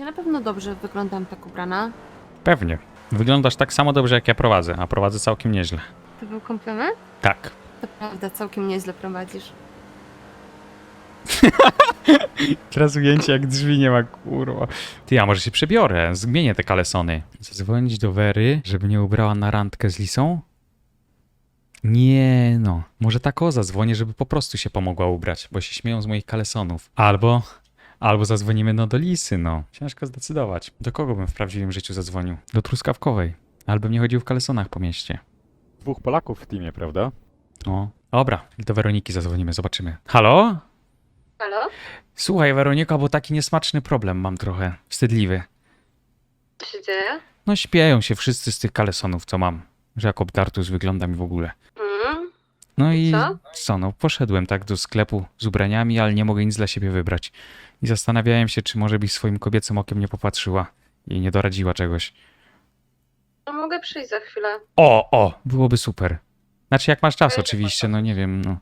Ja na pewno dobrze wyglądam tak ubrana? Pewnie. Wyglądasz tak samo dobrze, jak ja prowadzę, a prowadzę całkiem nieźle. To był komplement? Tak. To prawda, całkiem nieźle prowadzisz. Teraz ujęcie jak drzwi nie ma, kurwa. Ty, ja może się przebiorę, zmienię te kalesony. Zadzwonić do Wery, żeby mnie ubrała na randkę z Lisą? Nie no, może tak o zadzwonię, żeby po prostu się pomogła ubrać, bo się śmieją z moich kalesonów. Albo, albo zadzwonimy no do Lisy, no. Ciężko zdecydować. Do kogo bym w prawdziwym życiu zadzwonił? Do Truskawkowej. Albo nie chodził w kalesonach po mieście. Dwóch Polaków w teamie, prawda? O, dobra, do Weroniki zadzwonimy, zobaczymy. Halo? Halo? Słuchaj, Weronika, bo taki niesmaczny problem mam trochę. Wstydliwy. Co się dzieje? No śpieją się wszyscy z tych kalesonów, co mam. Że jak obdartus wyglądam i w ogóle. No i Co? co, no poszedłem tak do sklepu z ubraniami, ale nie mogę nic dla siebie wybrać. I zastanawiałem się, czy może byś swoim kobiecym okiem nie popatrzyła i nie doradziła czegoś. No mogę przyjść za chwilę. O, o, byłoby super. Znaczy jak masz czas oczywiście, no nie wiem, no.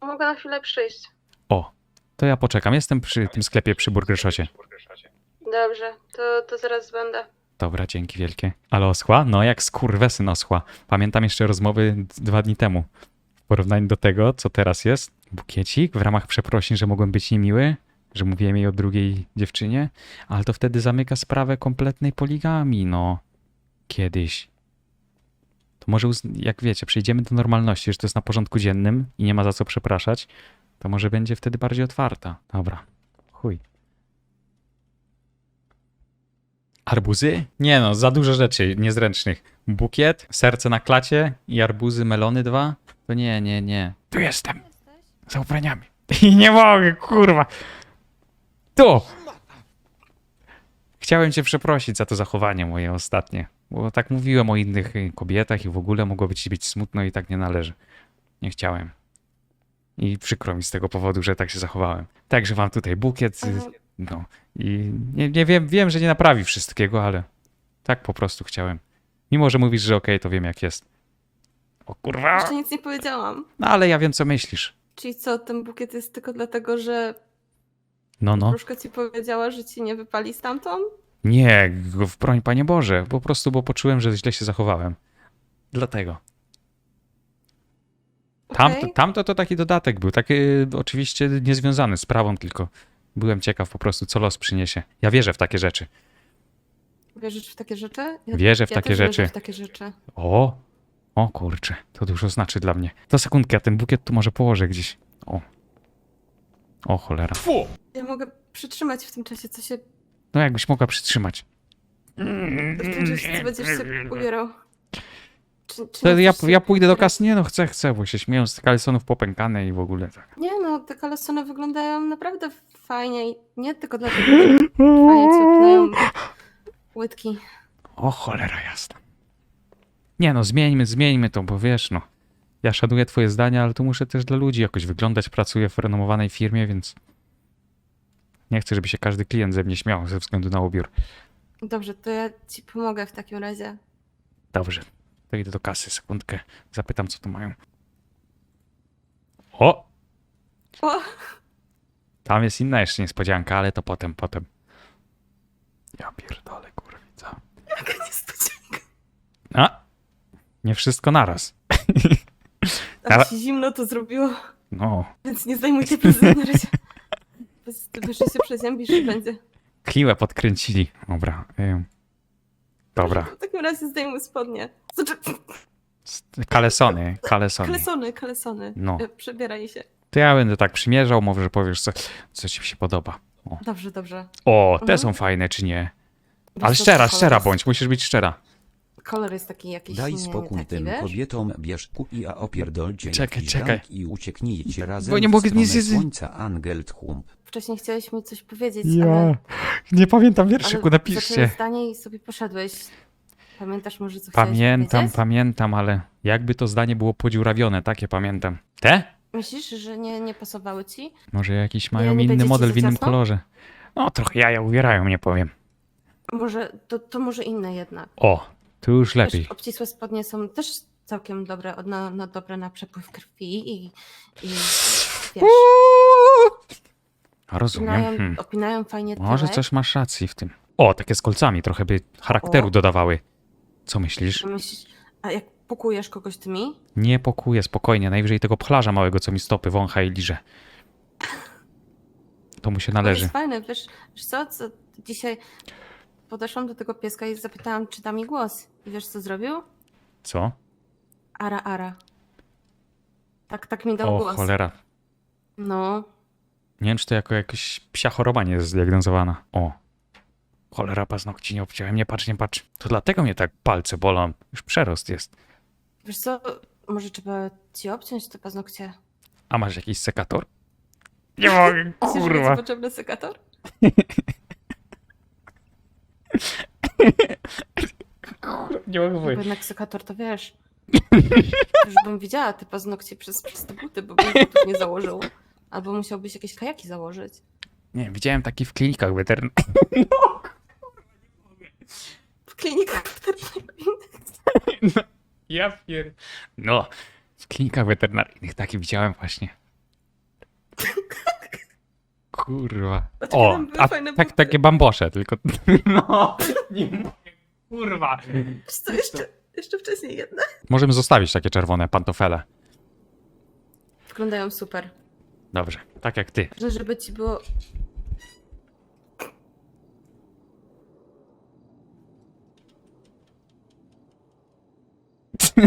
Mogę na chwilę przyjść. O, to ja poczekam. Jestem przy tym sklepie przy Burgerszocie. Dobrze, to, to zaraz będę. Dobra, dzięki wielkie. Ale oschła? No jak skurwesyn oschła. Pamiętam jeszcze rozmowy dwa dni temu. W porównaniu do tego, co teraz jest. Bukiecik w ramach przeprosin, że mogłem być niemiły, że mówiłem jej o drugiej dziewczynie, ale to wtedy zamyka sprawę kompletnej poligami, no. Kiedyś. To może, jak wiecie, przejdziemy do normalności, że to jest na porządku dziennym i nie ma za co przepraszać, to może będzie wtedy bardziej otwarta. Dobra. Chuj. Arbuzy? Nie no, za dużo rzeczy niezręcznych. Bukiet, serce na klacie i arbuzy, melony dwa? To nie, nie, nie. Tu jestem. Za ubraniami. I nie mogę, kurwa. Tu! Chciałem cię przeprosić za to zachowanie moje ostatnie. Bo tak mówiłem o innych y, kobietach i w ogóle mogłoby ci być smutno i tak nie należy. Nie chciałem. I przykro mi z tego powodu, że tak się zachowałem. Także mam tutaj bukiet. No. I nie, nie wiem, wiem, że nie naprawi wszystkiego, ale tak po prostu chciałem. Mimo, że mówisz, że okej, to wiem jak jest. O kurwa! Jeszcze nic nie powiedziałam. No ale ja wiem, co myślisz. Czyli co, ten bukiet jest tylko dlatego, że No, no. wróżka ci powiedziała, że ci nie wypali stamtąd? Nie, go w broń, Panie Boże. Po prostu, bo poczułem, że źle się zachowałem. Dlatego. Tam, Okej. Tamto to taki dodatek był, taki y, oczywiście niezwiązany z prawą, tylko byłem ciekaw po prostu, co los przyniesie. Ja wierzę w takie rzeczy. Wierzysz w takie rzeczy? Ja, Wierzę w ja takie też rzeczy. Wierzę w takie rzeczy. O, o kurczę, to dużo znaczy dla mnie. To sekundkę, ja ten bukiet tu może położę gdzieś. O. O cholera. Fu! Ja mogę przytrzymać w tym czasie, co się... No jakbyś mogła przytrzymać. w tym czasie, co będziesz się ubierał. Ja, ja pójdę do kasy. Nie no, chcę, chcę, bo się śmieją z kalesonów popękane i w ogóle tak. Nie no, te kalesony wyglądają naprawdę fajnie i nie tylko dlatego, że fajnie ci upinają łydki. O cholera jasna. Nie no, zmieńmy, zmieńmy to, bo wiesz no. Ja szanuję twoje zdania, ale tu muszę też dla ludzi jakoś wyglądać. Pracuję w renomowanej firmie, więc nie chcę, żeby się każdy klient ze mnie śmiał ze względu na ubiór. Dobrze, to ja ci pomogę w takim razie. Dobrze, to idę do kasy, sekundkę. Zapytam, co tu mają. O! O, Tam jest inna jeszcze niespodzianka, ale to potem, potem. Ja pierdolę, kurwica. jaka niespodzianka. A! Nie wszystko naraz. Tak się zimno to zrobiło, No, więc nie zajmujcie prezydentem na razie. Bez się przeziębisz i będzie. kliłę podkręcili. Dobra. ym. Dobra. W takim razie zdejmuj spodnie. Znaczy, Kalesony, kalesony. kalesony, kalesony. No. E, Przebieraj się. To ja będę tak przymierzał, może powiesz, co, co ci się podoba. O, Dobrze, dobrze. o te Mhm. są fajne, czy nie? Ale szczera, szczera bądź, musisz być szczera. Kolor jest taki jakiś Daj nie, spokój taki, tym wiesz? kobietom, bierz kuj, a opierdolcie Czekaj, jakiś czekaj. i ucieknijcie razem Bo nie w mogę stronę nic zjeść- słońca. Wcześniej chciałeś mi coś powiedzieć, ale, nie pamiętam ale wierszyku, zacząłeś napiszcie. zdanie i sobie poszedłeś. Pamiętasz może, co chciałeś Pamiętam, powiedzieć? pamiętam, ale jakby to zdanie było podziurawione, takie pamiętam. Te? Myślisz, że nie, nie pasowały ci? Może jakiś mają nie inny będzie ci model za w innym ciasno? kolorze. No, trochę jaja uwierają, nie powiem. Może, to, to może inne jednak. O, tu już lepiej. Też obcisłe spodnie są też całkiem dobre, na, na, dobre na przepływ krwi i, i wiesz, Rozumiem. Opinają, Hmm. opinają fajnie Może tyłek. coś masz racji w tym. O, takie z kolcami trochę by charakteru O. dodawały. Co myślisz? A myślisz, a jak pokujesz kogoś tymi? Nie pokuję, spokojnie. Najwyżej tego pchlarza małego, co mi stopy wącha i liże. To mu się To należy. jest fajne, wiesz, wiesz co, co, dzisiaj podeszłam do tego pieska i zapytałam, czy da mi głos. I wiesz, co zrobił? Co? Ara, ara. Tak, tak mi dał O, głos. cholera. No, Nie wiem, czy to jako jakaś psia choroba nie jest zdiagnozowana. O. Cholera, paznokci nie obciąłem. Nie patrz, nie patrz. To dlatego mnie tak palce bolą. Już przerost jest. wiesz co, może trzeba ci obciąć te paznokcie? A masz jakiś sekator? Nie mogę, Myślisz, że kurwa. będzie potrzebny sekator? Nie mogę Bo wyjść. jednak sekator to wiesz. Już bym widziała te paznokcie przez, przez te buty, bo bym butów nie założył. Albo musiałbyś jakieś kajaki założyć. Nie, widziałem taki w klinikach weterynarnych. W klinikach weterynaryjnych. Ja pier... No, w klinikach weterynaryjnych taki widziałem właśnie. Kurwa. Dlaczego O, tam były a fajne tak, buty? takie bambosze, tylko... No, nie mogę. Kurwa. Co, jeszcze, jeszcze wcześniej jedne? Możemy zostawić takie czerwone pantofele. Wyglądają super. Dobrze, tak jak ty. Że żeby ci było...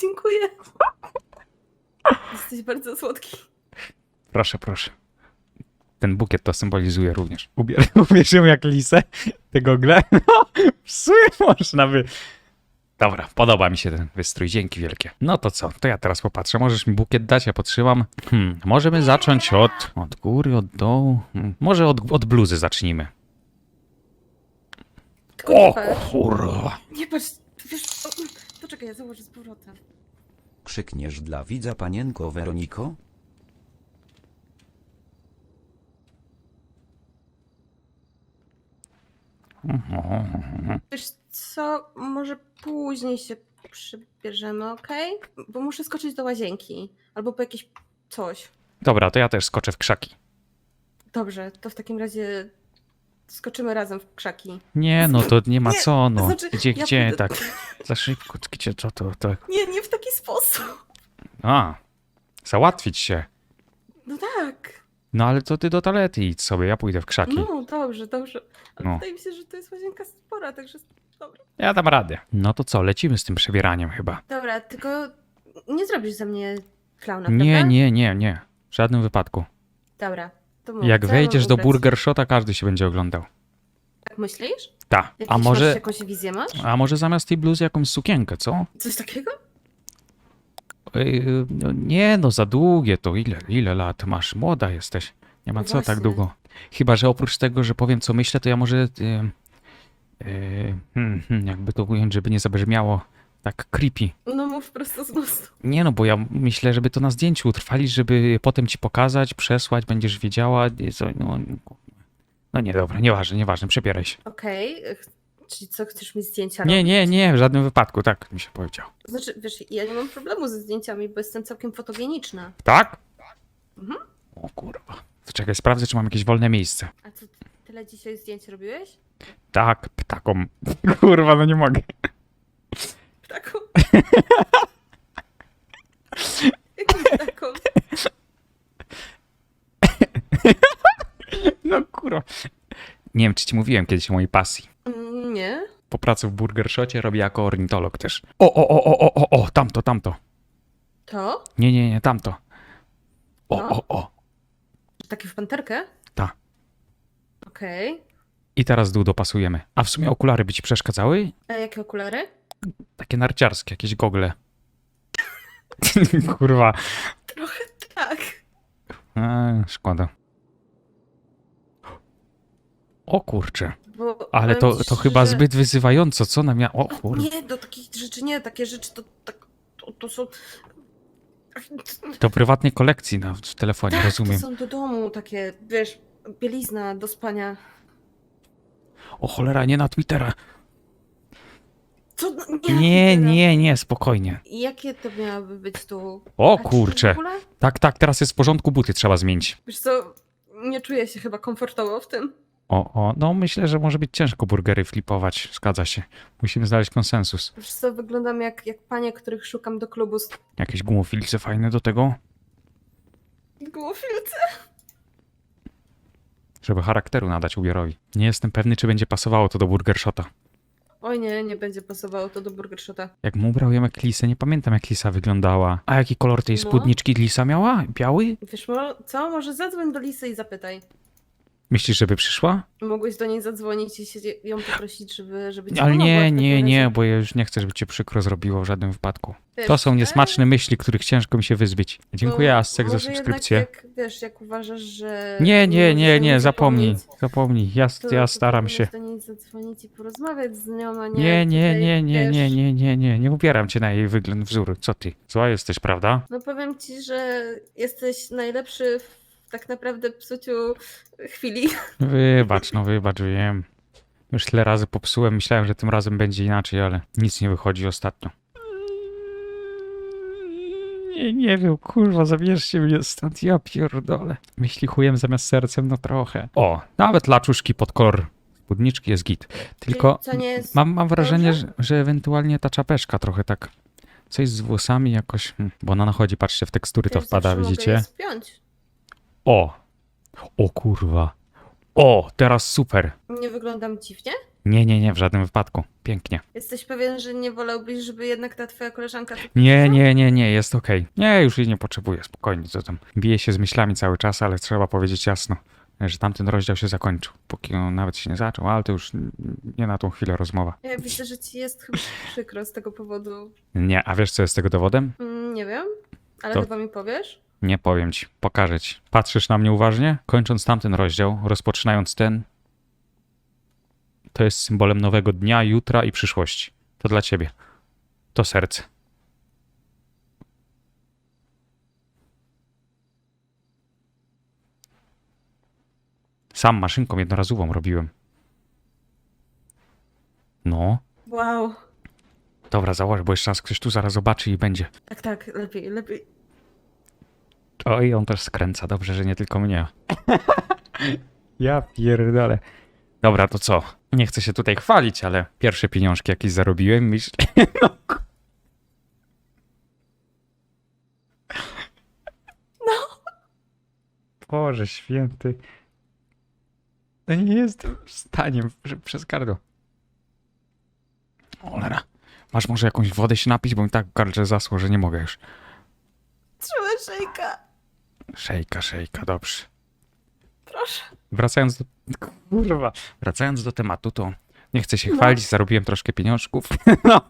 Dziękuję. Jesteś bardzo słodki. Proszę, proszę. Ten bukiet to symbolizuje również. Ubier ubierz ją jak lisę, te gogle. No, sumie można by... Dobra, podoba mi się ten wystrój, dzięki wielkie. No to co, to ja teraz popatrzę. Możesz mi bukiet dać, ja potrzymam. Hmm, możemy zacząć od, od góry, od dołu. Hmm, może od, od bluzy zacznijmy. O patrz. kurwa. Nie patrz, wiesz... O, poczekaj, ja założę z powrotem. Krzykniesz dla widza panienko Weroniko? Wiesz co, może później się przybierzemy, okej? Bo muszę skoczyć do łazienki. Albo po jakieś coś. Dobra, to ja też skoczę w krzaki. Dobrze, to w takim razie skoczymy razem w krzaki. Nie, no to nie ma Nie, co, no. znaczy, Gdzie, ja gdzie, pójdę- tak. Za szybko, gdzie, co to, tak. Nie, nie w taki sposób. A, załatwić się. No tak. No ale to ty do toalety idź sobie, ja pójdę w krzaki. No, dobrze, dobrze. Ale No. wydaje mi się, że to jest łazienka spora, także dobra. Ja dam radę. No to co, lecimy z tym przebieraniem chyba. Dobra, tylko nie zrobisz ze mnie klauna, Nie, prawda? nie, nie, nie. W żadnym wypadku. Dobra, to mów, Jak co ja wejdziesz do ubrać? Burger Shota, każdy się będzie oglądał. Tak myślisz? Ta. Jakiś A Masz może, jakąś wizję masz? a może zamiast tej bluzy jakąś sukienkę, co? Coś takiego? Yy, no nie, no za długie to. Ile, ile lat masz? Młoda jesteś. Nie ma co tak właśnie. długo. Chyba, że oprócz tego, że powiem co myślę, to ja może... Yy, yy, hmm, jakby to ująć, żeby nie zabrzmiało tak creepy. No mów prosto z mostu. Nie no, bo ja myślę, żeby to na zdjęciu utrwalić, żeby potem ci pokazać, przesłać, będziesz wiedziała, co, no, no nie, dobra, nieważne, nieważne, przebieraj się. Okej, ch- czyli co, chcesz mi zdjęcia Nie, robić? nie, nie, w żadnym wypadku, tak mi się powiedział. Znaczy, wiesz, ja nie mam problemu ze zdjęciami, bo jestem całkiem fotogeniczna. Tak? Mhm. O kurwa. To czekaj, sprawdzę, czy mam jakieś wolne miejsce. A co, ty tyle dzisiaj zdjęć robiłeś? Tak, ptakom. Kurwa, no nie mogę. Ptaką? Jakim ptaką? No kurwa. Nie wiem, czy ci mówiłem kiedyś o mojej pasji. Mm, Nie? Po pracy w Burger Shocie robię jako ornitolog też. O, o, o, o, o, o, o, tamto, tamto. To? Nie, nie, nie, tamto. O, No. o, o. Taki w panterkę? Ta. Okej. I teraz dół dopasujemy. A w sumie okulary by ci przeszkadzały? A jakie okulary? Takie narciarskie, jakieś gogle. Kurwa. Trochę tak. Eee, szkoda. O kurczę. Bo Ale powiem to, ci to chyba szczerze- zbyt wyzywająco, co nam ja... O kurwa. Nie, do takich rzeczy nie, takie rzeczy to, tak, to, to są... Do prywatnej kolekcji na, w telefonie, Tak, rozumiem. to są do domu takie, wiesz, bielizna do spania. O cholera, nie na Twittera. Co? No, Nie, nie, nie, spokojnie. Jakie to miałoby być tu? O A czy w kurczę. ogóle? Tak, tak, teraz jest w porządku, buty trzeba zmienić. Wiesz co, nie czuję się chyba komfortowo w tym. O, o, no myślę, że może być ciężko burgery flipować, zgadza się. Musimy znaleźć konsensus. Wiesz co, wyglądam jak, jak panie, których szukam do klubu z Jakieś gumofilce fajne do tego, głowilce. żeby charakteru nadać ubiorowi. Nie jestem pewny, czy będzie pasowało to do Burger Shota. Oj nie, nie będzie pasowało to do Burger Shota. Jak mu ubrał ją jak Lisę, nie pamiętam jak Lisa wyglądała. A jaki kolor tej No. spódniczki Lisa miała? Biały? Wiesz mo- co, może zadzwoń do Lisy i zapytaj. Myślisz, żeby przyszła? Mogłeś do niej zadzwonić i się ją poprosić, żeby, żeby ci Ale pomogła w nie, takim nie, nie, razie. bo ja już nie chcę, żeby cię przykro zrobiło w żadnym wypadku. Wiesz, To są niesmaczne myśli, których ciężko mi się wyzbyć. Dziękuję to Ascek za może subskrypcję. Jednak jak, wiesz, jak uważasz, że... Nie, nie, możesz nie, niej nie, zapomnij, zapomnieć, zapomnij. Ja, to- ja to staram się. powinieneś do niej zadzwonić i porozmawiać z nią, a nie... Nie, nie, tutaj, nie, nie, wiesz, nie, nie, nie, nie. Nie ubieram cię na jej wygląd, wzór. Co ty? Zła jesteś, prawda? No powiem ci, że jesteś najlepszy w tak naprawdę psuciu chwili. Wybacz, no wybacz, wiem. Już tyle razy popsułem, myślałem, że tym razem będzie inaczej, ale nic nie wychodzi ostatnio. Nie, nie wiem, kurwa, zabierzcie mnie stąd, ja pierdolę. Myśli chujem zamiast sercem, no trochę. O, nawet laczuszki pod kolor spódniczki jest git. Tylko jest... mam, mam wrażenie, że, że ewentualnie ta czapeczka trochę tak... Coś z włosami jakoś... hmm, Bo ona nachodzi, patrzcie, w tekstury to Ja wpada, zawsze mogę widzicie? je spiąć. O! O kurwa. O, teraz super. Nie wyglądam dziwnie? Nie, nie, nie, w żadnym wypadku. Pięknie. Jesteś pewien, że nie wolałbyś, żeby jednak ta twoja koleżanka... tu Nie, przyszła? nie, nie, nie, jest okej. Nie, już jej nie potrzebuję, spokojnie, co tam. Bije się z myślami cały czas, ale trzeba powiedzieć jasno, że tamten rozdział się zakończył. Póki on nawet się nie zaczął, ale to już nie na tą chwilę rozmowa. Ja widzę, że ci jest chyba przykro z tego powodu. Nie, a wiesz co jest tego dowodem? Mm, nie wiem, ale To- chyba mi powiesz. Nie powiem ci, pokażę ci. Patrzysz na mnie uważnie? Kończąc tamten rozdział, rozpoczynając ten, to jest symbolem nowego dnia, jutra i przyszłości. To dla ciebie. To serce. Sam maszynką jednorazową robiłem. No. Wow. Dobra, założę, bo jeszcze raz ktoś tu zaraz zobaczy i będzie. Tak, tak, lepiej, lepiej. Oj, on też skręca. Dobrze, że nie tylko mnie. ja pierdolę. Dobra, to co? Nie chcę się tutaj chwalić, ale pierwsze pieniążki jakieś zarobiłem, myślę. no. ku- Boże święty. No nie jestem w stanie przez gardło. Cholera. Masz może jakąś wodę się napić, bo mi tak gardle zasło, że nie mogę już. Trzymaj szejka. Szejka, szejka, dobrze. Proszę. Wracając do. Kurwa. Wracając do tematu, to nie chcę się No. chwalić, zarobiłem troszkę pieniążków. No.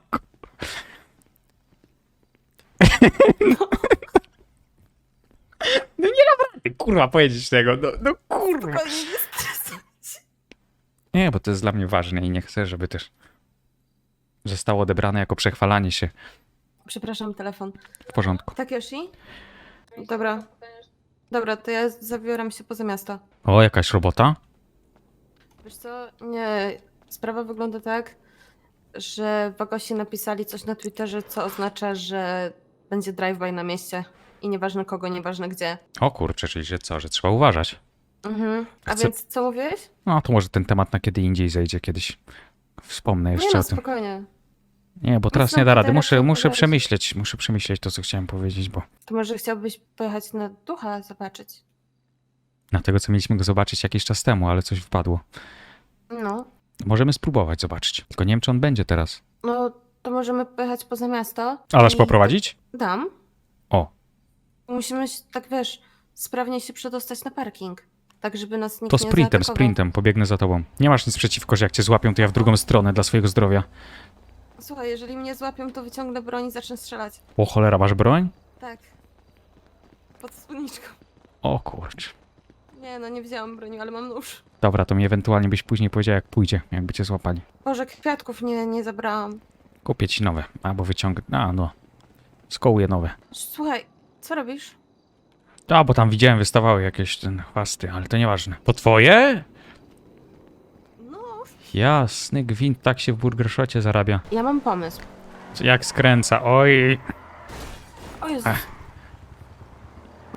No nie naprawdę, kurwa, powiedzieć tego. No, no kurwa. Nie stresuj. Nie, bo to jest dla mnie ważne i nie chcę, żeby też zostało odebrane jako przechwalanie się Przepraszam, telefon. w porządku. Tak, Yoshi? Dobra. Dobra, to ja zabieram się poza miasto. O, jakaś robota? Wiesz co, nie, sprawa wygląda tak, że Wagosi napisali coś na Twitterze, co oznacza, że będzie drive-by na mieście. I nieważne kogo, nieważne gdzie. O kurczę, czyli że co, że trzeba uważać. Mhm. A Chcę- więc co mówiłeś? No to może ten temat na kiedy indziej zejdzie kiedyś. Wspomnę Nie jeszcze no, o tym. spokojnie. Nie, bo teraz Mocno nie da rady. teraz Muszę, muszę przemyśleć, muszę przemyśleć to, co chciałem powiedzieć, bo To może chciałbyś pojechać na ducha zobaczyć? na tego, co mieliśmy go zobaczyć jakiś czas temu, ale coś wpadło. No. Możemy spróbować zobaczyć. Tylko nie wiem, czy on będzie teraz. No, to możemy pojechać poza miasto. A dasz i- poprowadzić? Dam. O, Musimy, się, tak wiesz, sprawnie się przedostać na parking. Tak, żeby nas nikt to nie sprintem, zaatakował. sprintem, pobiegnę za tobą. Nie masz nic przeciwko, że jak cię złapią, to ja w drugą stronę dla swojego zdrowia. Słuchaj, jeżeli mnie złapią, to wyciągnę broń i zacznę strzelać. O cholera, masz broń? Tak. Pod spódniczką. O kurcz. Nie no, nie wzięłam broni, ale mam nóż. Dobra, to mi ewentualnie byś później powiedział, jak pójdzie, jakby cię złapali. Boże, kwiatków nie, nie zabrałam. Kupię ci nowe, albo wyciągnę. A, no. Skołuję nowe. Słuchaj, co robisz? A, bo tam widziałem, wystawały jakieś ten chwasty, ale to nieważne. To twoje? Jasny gwint, tak się w burgershocie zarabia. Ja mam pomysł. Jak skręca, oj. O Jezu. Ach.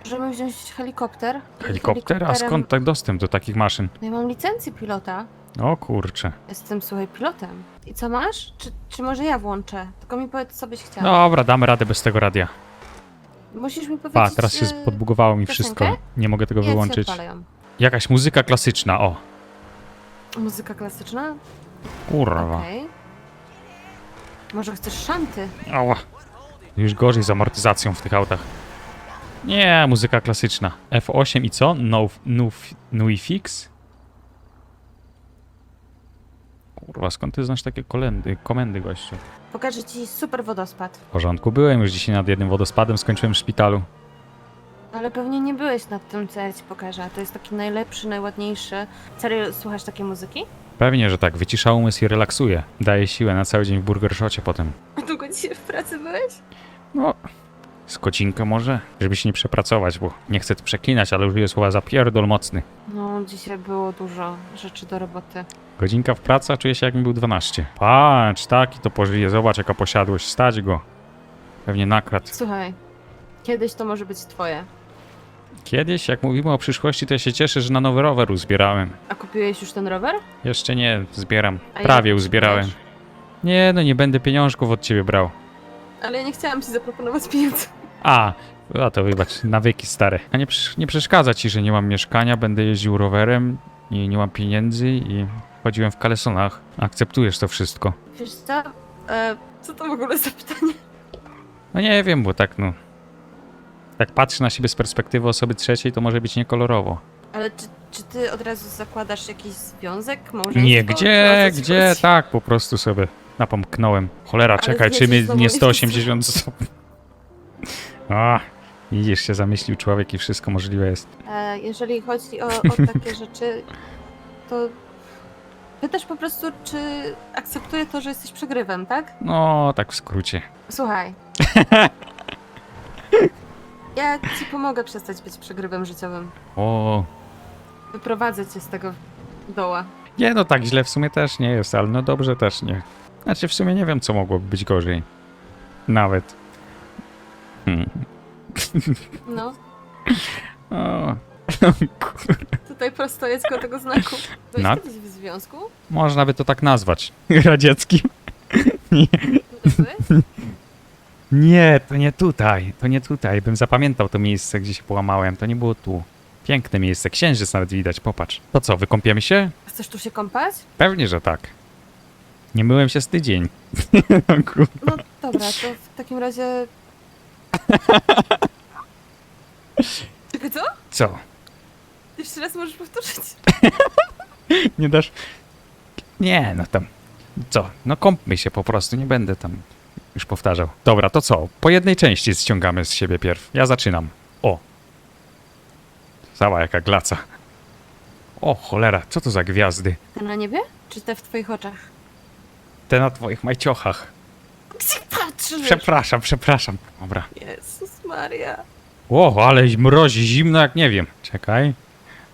Możemy wziąć helikopter. i Helikopter? A helikopterem- skąd tak dostęp do takich maszyn? No ja mam licencję pilota. O kurcze. Jestem, słuchaj, pilotem. I co masz? Czy, czy może ja włączę? Tylko mi powiedz, co byś chciał. Dobra, damy radę bez tego radia. Musisz mi powiedzieć... Pa, teraz się e, podbugowało mi piosenkę? wszystko. Nie mogę tego ja ci wyłączyć. odpalę ją. Jakaś muzyka klasyczna, o. Muzyka klasyczna? Kurwa. Okej. Może chcesz szanty? Ała. Już gorzej z amortyzacją w tych autach. Nie, muzyka klasyczna. F8 i co? No, no, Nui Fix? Kurwa, skąd ty znasz takie kolendy, komendy, gościu? Pokażę ci super wodospad. W porządku, byłem już dzisiaj nad jednym wodospadem, skończyłem w szpitalu. Ale pewnie nie byłeś nad tym, co ja ci pokażę. a To jest taki najlepszy, najładniejszy. Serio, słuchasz takiej muzyki? Pewnie, że tak, wycisza umysł i relaksuje. Daje siłę na cały dzień w burgershocie potem. A długo dzisiaj w pracy byłeś? No, z godzinkę może? Żeby się nie przepracować, bo nie chcę tu przeklinać, ale użyję słowa zapierdol mocny. No, dzisiaj było dużo rzeczy do roboty. Godzinka w pracy, a czuję się jakbym był 12. Patrz, taki to pożyje, zobacz jaka posiadłość, stać go. Pewnie nakradł. Słuchaj, kiedyś to może być twoje. Kiedyś, jak mówimy o przyszłości, to ja się cieszę, że na nowy rower uzbierałem. A kupiłeś już ten rower? Jeszcze nie, zbieram. A Prawie uzbierałem. Nie, no nie będę pieniążków od ciebie brał. Ale ja nie chciałam ci zaproponować pieniędzy. A, a to wybacz, nawyki stare. A nie, przesz- nie przeszkadza ci, że nie mam mieszkania, będę jeździł rowerem i nie mam pieniędzy i chodziłem w kalesonach. Akceptujesz to wszystko. Wiesz co? E, co to w ogóle za pytanie? No nie wiem, bo tak no. Jak patrzę na siebie z perspektywy osoby trzeciej, to może być niekolorowo. Ale czy, czy ty od razu zakładasz jakiś związek, małżeństwo? Nie, Czy gdzie, o co ci gdzie, chodzi? tak, po prostu sobie napomknąłem. Cholera, Ale czekaj, czy my znowu nie nie 180 stopni. A, widzisz, się zamyślił człowiek i wszystko możliwe jest. E, jeżeli chodzi o, o takie rzeczy, to pytasz po prostu, czy akceptuję to, że jesteś przegrywem, tak? No, tak w skrócie. Słuchaj. Ja ci pomogę przestać być przegrywem życiowym. O, Wyprowadzę cię z tego doła. nie no, tak źle w sumie też nie jest, ale no dobrze też nie. Znaczy w sumie nie wiem, co mogłoby być gorzej. Nawet. Hmm. No, O, tutaj prosto jest koło tego znaku. Byłeś kiedyś w związku? można by to tak nazwać. Radzieckim. Byłeś? Nie, to nie tutaj, to nie tutaj. Bym zapamiętał to miejsce, gdzie się połamałem. To nie było tu. Piękne miejsce, księżyc nawet widać, popatrz. To co, wykąpiemy się? Chcesz tu się kąpać? Pewnie, że tak. Nie myłem się z tydzień. Kur- No dobra, to w takim razie... Czekaj, co? co? Jeszcze raz możesz powtórzyć? Nie dasz? Nie, no tam. Co? No kąpmy się po prostu, nie będę tam już powtarzał. Dobra, to co? Po jednej części ściągamy z siebie pierw. Ja zaczynam. O. Cała jaka glaca. O, cholera, co to za gwiazdy? Te na niebie? Czy te w twoich oczach? Te na twoich majciochach. Patrzysz? Przepraszam, przepraszam. Dobra. Jezus Maria. O, ale mrozi, zimno jak nie wiem. Czekaj.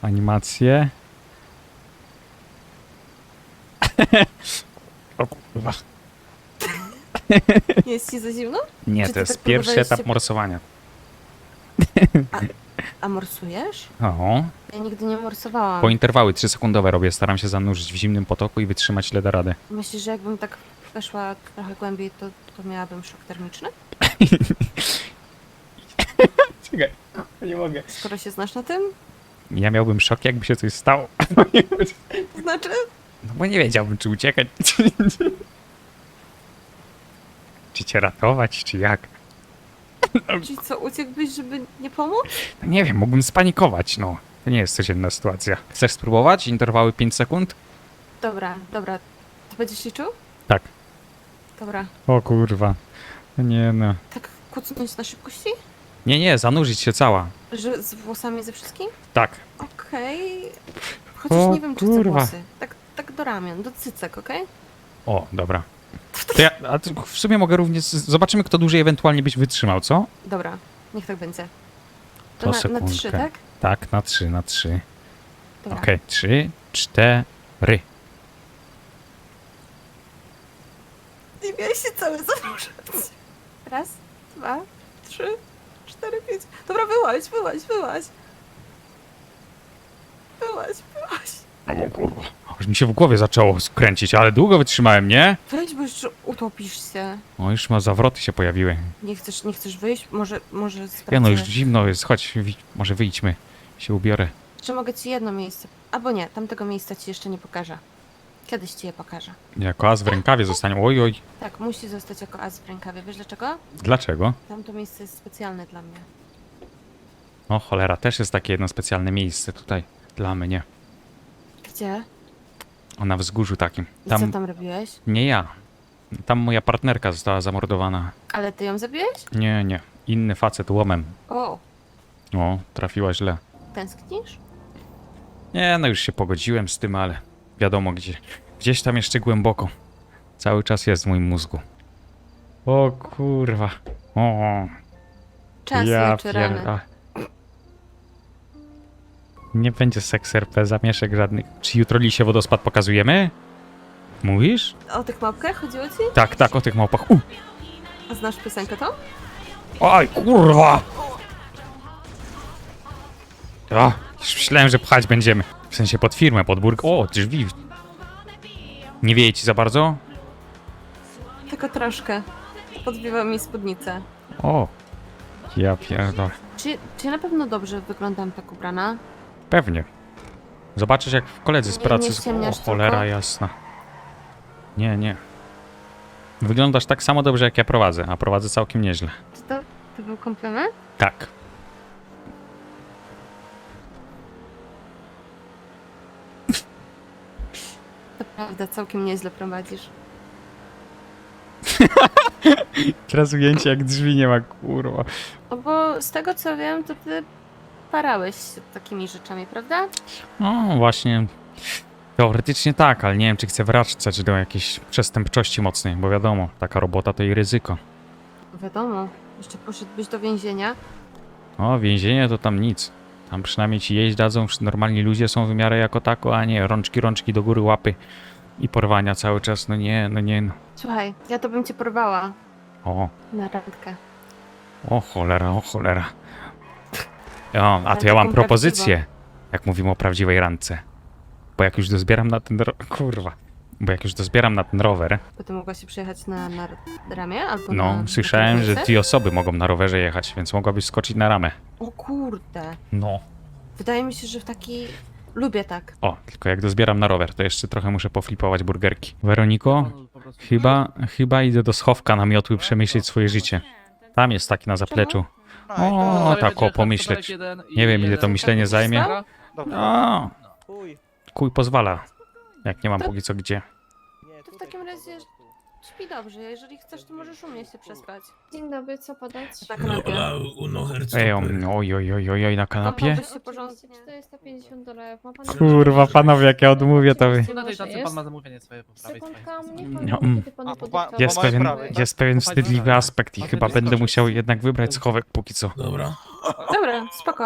Animacje. o kurwa. Jest ci za zimno? Nie, Czy to ty jest tak pierwszy próbowałeś etap się- morsowania. A morsujesz? O, Ja nigdy nie morsowałam. po interwały 3 sekundowe robię. Staram się zanurzyć w zimnym potoku i wytrzymać ile da radę. Myślisz, że jakbym tak weszła trochę głębiej, to, to miałabym szok termiczny? Czekaj, nie mogę. Skoro się znasz na tym? Ja miałbym szok, jakby się coś stało. To znaczy? No bo nie wiedziałbym, czy uciekać, czy, czy cię ratować, czy jak. Czyli co, uciekłbyś, żeby nie pomóc? No nie wiem, mógłbym spanikować, no. To nie jest codzienna sytuacja. Chcesz spróbować? Interwały 5 sekund? Dobra, dobra. To będziesz liczył? Tak. Dobra. O kurwa. Nie no. Tak kucnąć na szybkości? Nie, nie, zanurzyć się cała. Że z włosami ze wszystkim? Tak. Okej. Chociaż O, nie wiem, czy chcę kurwa. włosy. Tak, tak do ramion, do cycek, okej? O, dobra. To ja, a to w sumie mogę również. Zobaczymy, kto dłużej ewentualnie byś wytrzymał, co? Dobra, niech tak będzie. To, To na, na trzy, tak? Tak, na trzy, na trzy. Dobra. Okej, trzy, cztery. Nie miałeś się cały zanurzać. Raz, dwa, trzy, cztery, pięć. Dobra, wyłaź, wyłaź, wyłaź. Wyłaź, wyłaź. O kurwa. Aż mi się w głowie zaczęło skręcić, ale długo wytrzymałem, nie? Weź, bo jeszcze utopisz się. O, już ma zawroty się pojawiły. Nie chcesz, nie chcesz wyjść? Może, może sprawdzę. Ja no, już zimno jest, chodź, wi- może wyjdźmy. Się ubiorę. Czy mogę ci jedno miejsce? Albo nie, tamtego miejsca ci jeszcze nie pokażę. Kiedyś ci je pokażę. Jako as w rękawie zostanie. Oj, oj. Tak, musi zostać jako as w rękawie. Wiesz dlaczego? Dlaczego? Tamto miejsce jest specjalne dla mnie. O, cholera, też jest takie jedno specjalne miejsce tutaj. Dla mnie. Gdzie? Na wzgórzu takim. I co Tam, tam robiłeś? nie ja. Tam moja partnerka została zamordowana. Ale ty ją zabiłeś? Nie, nie. Inny facet łomem. O, O, trafiła źle. tęsknisz? Nie, no już się pogodziłem z tym, ale wiadomo gdzie. Gdzieś tam jeszcze głęboko. Cały czas jest w moim mózgu. O kurwa. O, Czas ja czy rany. pierda- Nie będzie seks RP, zamieszek żadnych. Czy jutro lisie wodospad pokazujemy? Mówisz? O tych małpkach chodziło ci? Tak, tak, o tych małpach. U! A znasz piosenkę tą? Oj, kurwa! O, już myślałem, że pchać będziemy. W sensie pod firmę, pod burg. O, drzwi. Nie wieje ci za bardzo? Tylko troszkę. Podbiła mi spódnicę. O, ja pierdolę. Czy, czy ja na pewno dobrze wyglądam tak ubrana? Pewnie. Zobaczysz jak koledzy z Nie- pracy... z- ściemniasz o, cholera tylko? jasna. Nie, nie. Wyglądasz tak samo dobrze jak ja prowadzę, a prowadzę całkiem nieźle. Czy to, to był komplement? Tak. To prawda, całkiem nieźle prowadzisz. Teraz ujęcie jak drzwi nie ma, kurwa. No bo z tego co wiem, to ty parałeś się takimi rzeczami, prawda? No właśnie. Teoretycznie tak, ale nie wiem, czy chcę wracać do jakiejś przestępczości mocnej, bo wiadomo, taka robota to i ryzyko. Wiadomo, jeszcze poszedłbyś do więzienia. O, więzienie to tam nic. Tam przynajmniej ci jeść dadzą, normalni ludzie są w miarę jako tako, a nie rączki, rączki do góry, łapy i porwania cały czas. No nie, no nie. No. Słuchaj, ja to bym cię porwała O, na randkę. o cholera, o cholera. O, a to ja mam taką propozycję, jak mówimy o prawdziwej randce. Bo jak już dozbieram na ten ro... kurwa. Bo jak już dozbieram na ten rower, Potem mogła się przyjechać na, na ramię albo no, na... słyszałem, na że dwie osoby mogą na rowerze jechać, więc mogłabyś skoczyć na ramę. O kurde. No. Wydaje mi się, że w taki... Lubię tak. O, tylko jak dozbieram na rower, to jeszcze trochę muszę poflipować burgerki. Weroniko, chyba, chyba idę do schowka na miotły przemyśleć swoje życie. Tam jest taki na zapleczu. O, tak o, pomyśleć. Nie wiem, ile to myślenie zajmie. O, kuj pozwala. Jak nie mam póki co gdzie. To w takim razie śpi dobrze. Jeżeli chcesz, to możesz u mnie się przespać. Dzień dobry, co podać? Na kanapie. Ej, o, oj, oj, oj, oj, oj, na kanapie? Się porządnie. 450 dolarów. Ma pan Kurwa, panowie, jak ja odmówię, to wy... Na tej tacy pan ma zamówienie swoje po prawej Sekundka, stronie. niech pan No, mm. kiedy panu A, bo pa- podyktował. Jest Bo masz pewien, jest pewien wstydliwy aspekt i chyba będę musiał jednak wybrać schowek póki co. Dobra. Dobra, spoko.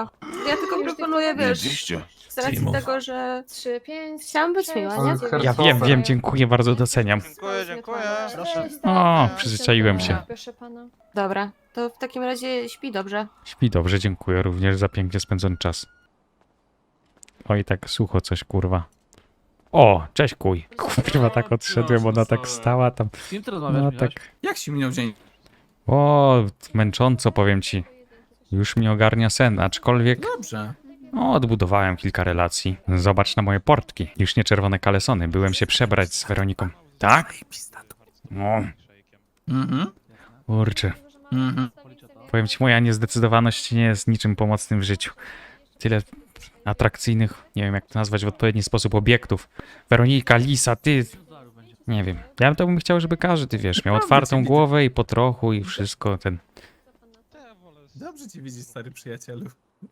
Ja tylko proponuję, wiesz, 200. z racji tego, że 3, 5, Chciałam być miła, nie? Ja wiem, wiem, dziękuję, bardzo doceniam. Dziękuję, dziękuję. Proszę. O, przyzwyczaiłem się. Proszę pana. Dobra, to w takim razie śpi dobrze. Śpi dobrze, dziękuję również za pięknie spędzony czas. Oj, tak sucho coś, kurwa. O, cześć kuj. Kurwa, tak odszedłem, ona tak stała tam. Z kim ty rozmawiasz, No tak. Jak się minął dzień? O, męcząco powiem ci. Już mi ogarnia sen, aczkolwiek Dobrze. No, odbudowałem kilka relacji. Zobacz na moje portki. Już nie czerwone kalesony. Byłem się przebrać z Weroniką. Tak? No, Mhm. kurczę. Mhm. Powiem ci, moja niezdecydowaność nie jest niczym pomocnym w życiu. Tyle atrakcyjnych, nie wiem jak to nazwać w odpowiedni sposób, obiektów. Weronika, Lisa, ty... Nie wiem. Ja to bym chciał, żeby każdy, ty wiesz, miał otwartą głowę i po trochu i wszystko, ten... Dobrze cię widzieć, stary przyjacielu.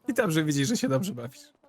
I dobrze widzisz, że się dobrze bawisz.